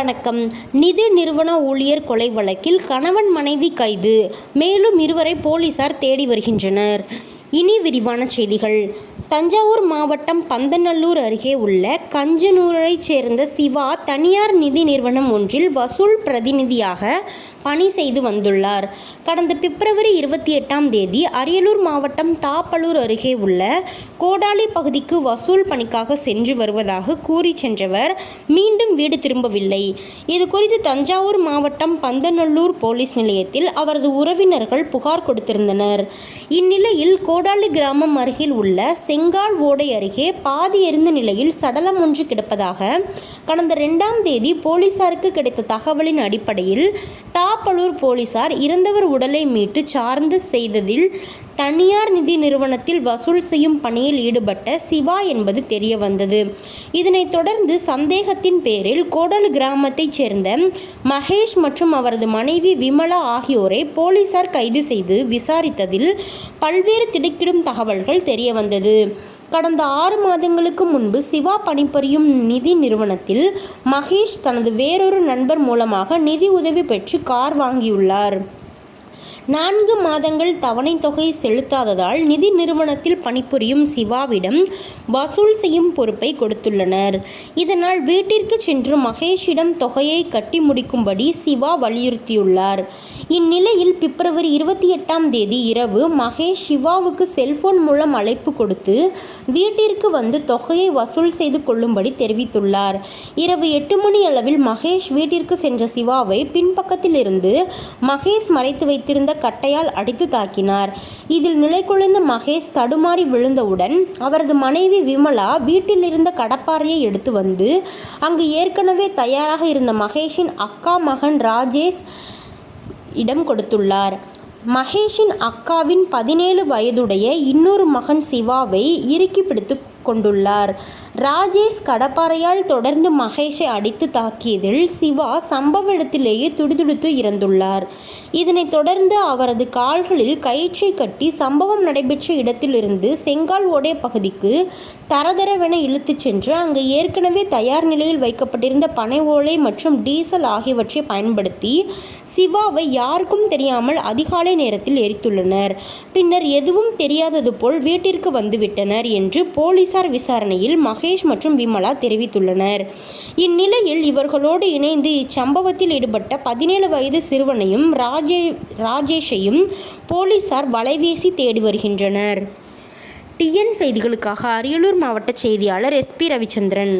வணக்கம். நிதி நிறுவன ஊழியர் கொலை வழக்கில் கணவன் மனைவி கைது. மேலும் இருவரை போலீசார் தேடி வருகின்றனர். இனி விரிவான செய்திகள். தஞ்சாவூர் மாவட்டம் பந்தநல்லூர் அருகே உள்ள கஞ்சனூரைச் சேர்ந்த சிவா தனியார் நிதி நிறுவனம் ஒன்றில் வசூல் பிரதிநிதியாக பணி செய்து வந்துள்ளார். கடந்த பிப்ரவரி இருபத்தி எட்டாம் தேதி அரியலூர் மாவட்டம் தாப்பலூர் அருகே உள்ள கோடாலி பகுதிக்கு வசூல் பணிக்காக சென்று வருவதாக கூறி சென்றவர் மீண்டும் வீடு திரும்பவில்லை. இது குறித்து தஞ்சாவூர் மாவட்டம் பந்தநல்லூர் போலீஸ் நிலையத்தில் அவரது உறவினர்கள் புகார் கொடுத்திருந்தனர். இந்நிலையில் கோடாலி கிராமம் அருகில் உள்ள செங்கால் ஓடை அருகே பாதி எரிந்த நிலையில் சடலம் ஒன்று கிடப்பதாக கடந்த ரெண்டாம் தேதி போலீசாருக்கு கிடைத்த தகவலின் அடிப்படையில் தா தாப்பலூர் போலீசார் இறந்தவர் உடலை மீட்டு சார்ந்து செய்ததில் தனியார் நிதி நிறுவனத்தில் வசூல் செய்யும் பணியில் ஈடுபட்ட சிவா என்பது தெரிய வந்தது இதனைத் தொடர்ந்து சந்தேகத்தின் பேரில் கோடல் கிராமத்தைச் சேர்ந்த மகேஷ் மற்றும் அவரது மனைவி விமலா ஆகியோரை போலீசார் கைது செய்து விசாரித்ததில் பல்வேறு திடுக்கிடும் தகவல்கள் தெரிய வந்தது கடந்த ஆறு மாதங்களுக்கு முன்பு சிவா பணிபுரியும் நிதி நிறுவனத்தில் மகேஷ் தனது வேறொரு நண்பர் மூலமாக நிதி உதவி பெற்று கார் வாங்கியுள்ளார். நான்கு மாதங்கள் தவணை தொகை செலுத்தாததால் நிதி நிறுவனத்தில் பணிபுரியும் சிவாவிடம் வசூல் செய்யும் பொறுப்பை கொடுத்துள்ளனர். இதனால் வீட்டிற்கு சென்று மகேஷிடம் தொகையை கட்டி முடிக்கும்படி சிவா வலியுறுத்தியுள்ளார். இந்நிலையில் பிப்ரவரி இருபத்தி எட்டாம் தேதி இரவு மகேஷ் சிவாவுக்கு செல்போன் மூலம் அழைப்பு கொடுத்து வீட்டிற்கு வந்து தொகையை வசூல் செய்து கொள்ளும்படி தெரிவித்துள்ளார். இரவு எட்டு மணி அளவில் மகேஷ் வீட்டிற்கு சென்ற சிவாவை பின்பக்கத்தில் இருந்து மகேஷ் மறைத்து வைத்திருந்த கட்டையால் அடித்து தாக்கினார். இதில் நிலைகுலைந்த மகேஷ் தடுமாறி விழுந்தவுடன் அவரது மனைவி விமலா வீட்டில் இருந்த கடப்பாறையை எடுத்து வந்து அங்கு ஏற்கனவே தயாராக இருந்த மகேஷின் அக்கா மகன் ராஜேஷ் இடம் கொடுத்துள்ளார். மகேஷின் அக்காவின் பதினேழு வயதுடைய இன்னொரு மகன் சிவாவை இறுக்கி பிடித்து கொண்டுள்ளார். ராஜேஷ் கடப்பாறையால் தொடர்ந்து மகேஷை அடித்து தாக்கியதில் சிவா சம்பவ இடத்திலேயே துடிதுடித்து இறந்துள்ளார். இதனைத் தொடர்ந்து அவரது கால்களில் கயிற்றை கட்டி சம்பவம் நடைபெற்ற இடத்திலிருந்து செங்கால் ஓடைய பகுதிக்கு தரதரவென இழுத்துச் சென்று அங்கு ஏற்கனவே தயார் நிலையில் வைக்கப்பட்டிருந்த பனை ஓலை மற்றும் டீசல் ஆகியவற்றை பயன்படுத்தி சிவாவை யாருக்கும் தெரியாமல் அதிகாலை நேரத்தில் எரித்துள்ளனர். பின்னர் எதுவும் தெரியாதது போல் வீட்டிற்கு வந்துவிட்டனர் என்று போலீஸ் போலீசார் விசாரணையில் மகேஷ் மற்றும் விமலா தெரிவித்துள்ளனர். இந்நிலையில் இவர்களோடு இணைந்து இச்சம்பவத்தில் ஈடுபட்ட பதினேழு வயது சிறுவனையும் ராஜே ராஜேஷையும் போலீசார் வலைவீசி தேடி வருகின்றனர். டிஎன் செய்திகளுக்காக அரியலூர் மாவட்ட செய்தியாளர் எஸ்பி ரவிச்சந்திரன்.